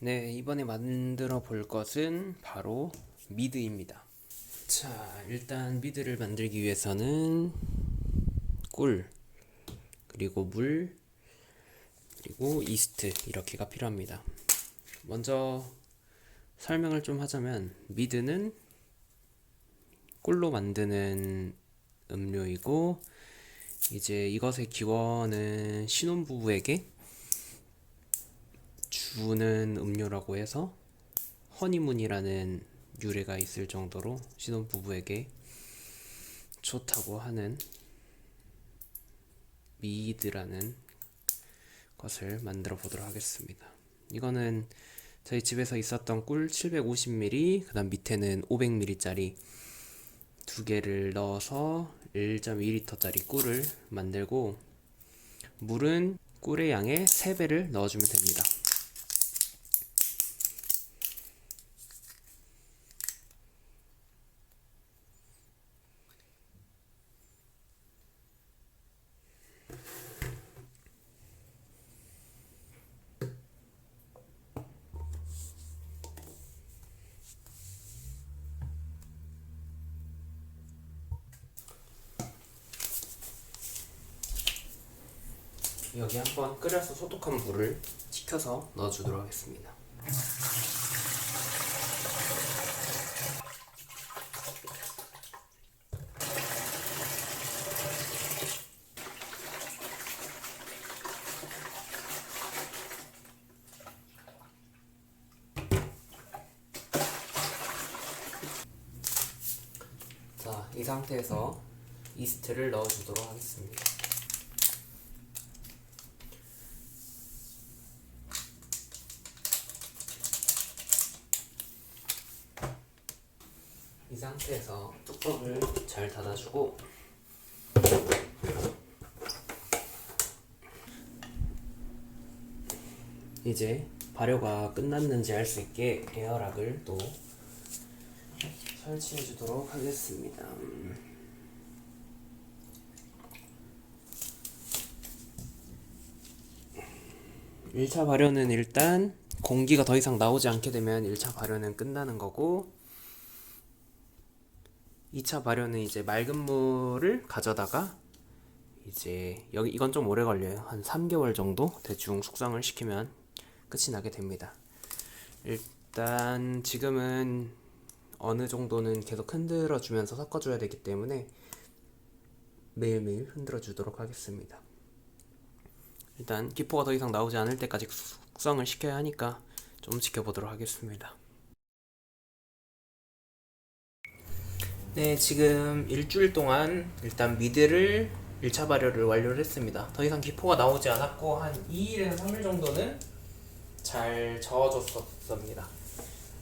네, 이번에 만들어 볼 것은 바로 미드입니다. 자, 일단 미드를 만들기 위해서는 꿀, 그리고 물, 그리고 이스트 이렇게가 필요합니다. 먼저 설명을 좀 하자면 미드는 꿀로 만드는 음료이고 이제 이것의 기원은 신혼부부에게 주는 음료라고 해서 허니문이라는 유래가 있을 정도로 신혼부부에게 좋다고 하는 미드라는 것을 만들어 보도록 하겠습니다. 이거는 저희 집에서 있었던 꿀 750ml, 그 다음 밑에는 500ml짜리 두 개를 넣어서 1.2L짜리 꿀을 만들고 물은 꿀의 양의 3배를 넣어주면 됩니다. 여기 한번 끓여서 소독한 물을 식혀서 넣어주도록 하겠습니다. 자, 이 상태에서 이스트를 넣어주도록 하겠습니다. 이 상태에서 뚜껑을 잘 닫아주고 이제 발효가 끝났는지 알 수 있게 에어락을 또 설치해 주도록 하겠습니다. 1차 발효는 일단 공기가 더 이상 나오지 않게 되면 1차 발효는 끝나는 거고 2차 발효는 이제 맑은 물을 가져다가 이제 여기 이건 좀 오래 걸려요. 한 3개월 정도 대충 숙성을 시키면 끝이 나게 됩니다. 일단 지금은 어느 정도는 계속 흔들어 주면서 섞어 줘야 되기 때문에 매일매일 흔들어 주도록 하겠습니다. 일단 기포가 더 이상 나오지 않을 때까지 숙성을 시켜야 하니까 좀 지켜보도록 하겠습니다. 네, 지금 일주일 동안 일단 미드를 1차 발효를 완료를 했습니다. 더 이상 기포가 나오지 않았고 한 2일에서 3일 정도는 잘 저어줬었습니다.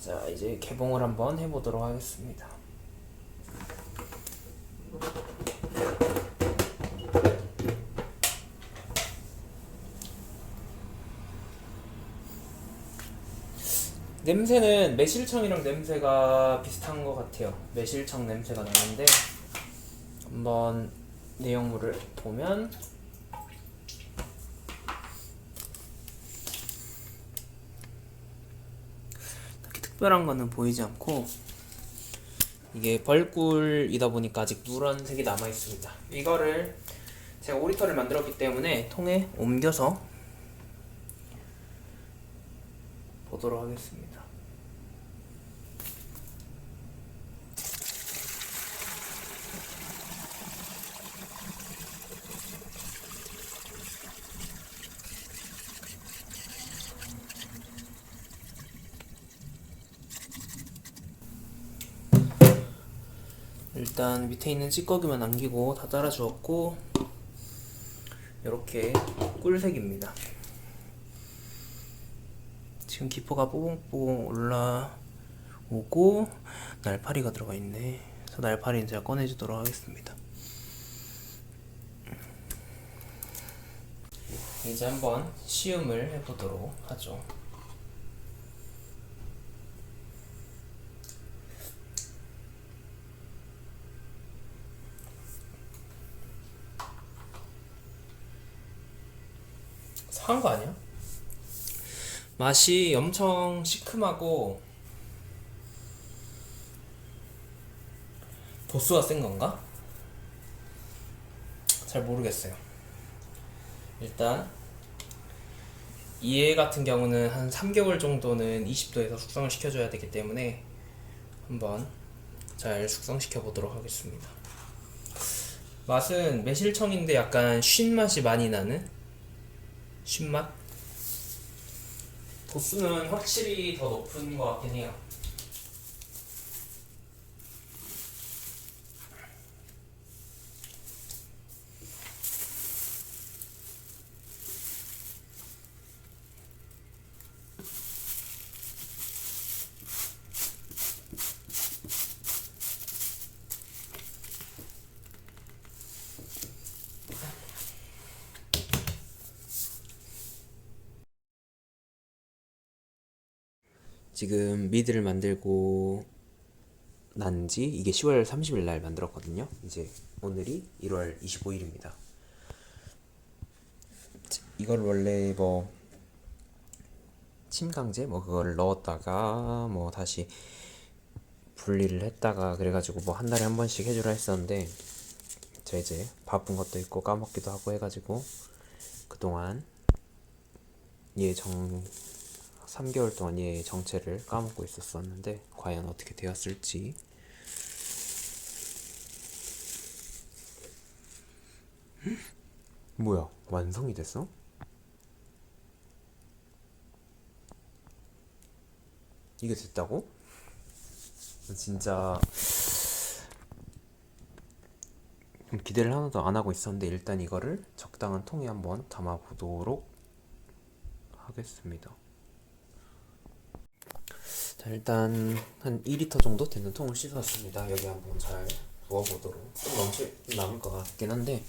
자, 이제 개봉을 한번 해보도록 하겠습니다. 냄새는 매실청이랑 냄새가 비슷한 것 같아요. 매실청 냄새가 나는데 한번 내용물을 보면 딱히 특별한 거는 보이지 않고 이게 벌꿀이다 보니까 아직 누런색이 남아 있습니다. 이거를 제가 오리터를 만들었기 때문에 통에 옮겨서 보도록 하겠습니다. 일단 밑에 있는 찌꺼기만 남기고 다 따라 주었고 이렇게 꿀색입니다. 지금 기포가 뽀송뽀송 올라오고 날파리가 들어가 있네. 그래서 날파리는 제가 꺼내주도록 하겠습니다. 이제 한번 시음을 해보도록 하죠. 상한 거 아니야? 맛이 엄청 시큼하고 도수가 센 건가? 잘 모르겠어요. 일단 이해 같은 경우는 한 3개월 정도는 20도에서 숙성을 시켜줘야 되기 때문에 한번 잘 숙성시켜 보도록 하겠습니다. 맛은 매실청인데 약간 쉰 맛이 많이 나는 쉰 맛? 도수는 확실히 더 높은 것 같긴 해요. 지금 미드를 만들고 난지 이게 10월 30일 날 만들었거든요. 이제 오늘이 1월 25일입니다. 이걸 원래 뭐 침강제 뭐 그거를 넣었다가 뭐 다시 분리를 했다가 그래가지고 뭐 한 달에 한 번씩 해주라 했었는데 제가 이제 바쁜 것도 있고 까먹기도 하고 해가지고 그동안 얘정 3개월 동안 얘 정체를 까먹고 있었었는데 과연 어떻게 되었을지 뭐야 완성이 됐어? 이게 됐다고? 진짜 좀 기대를 하나도 안 하고 있었는데 일단 이거를 적당한 통에 한번 담아 보도록 하겠습니다. 자, 일단 한 2리터 정도 되는 통을 씻었습니다. 여기 한번 잘 부어보도록. 좀좀 남을 것 같긴 한데.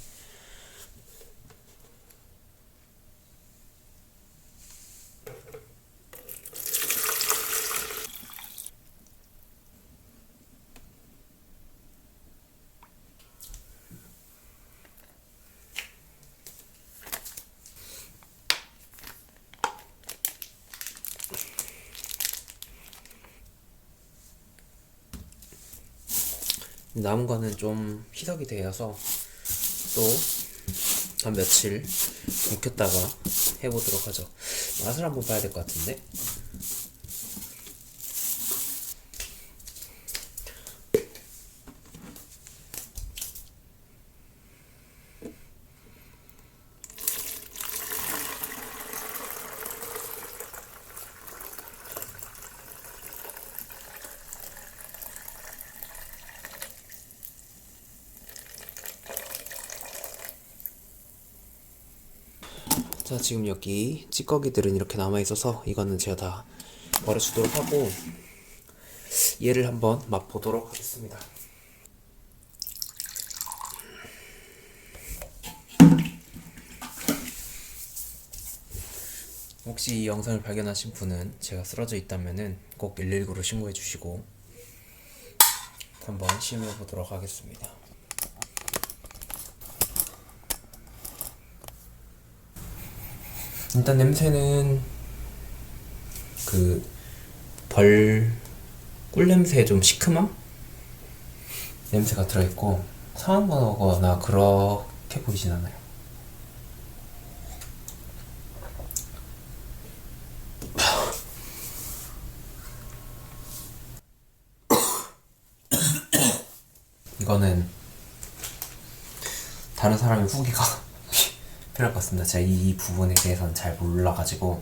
남은 거는 좀 희석이 되어서 또 한 며칠 묵혔다가 해보도록 하죠. 맛을 한번 봐야 될 것 같은데. 자, 지금 여기 찌꺼기들은 이렇게 남아 있어서 이거는 제가 다 버려주도록 하고 얘를 한번 맛보도록 하겠습니다. 혹시 이 영상을 발견하신 분은 제가 쓰러져 있다면은 꼭 119로 신고해 주시고 한번 시음해 보도록 하겠습니다. 일단 냄새는 그 벌 꿀냄새 좀 시큼함 냄새가 들어있고 상한 거나 그렇게 보이진 않아요. 이거는 다른 사람의 후기가 필요할 것 같습니다. 제가 이 부분에 대해서는 잘 몰라가지고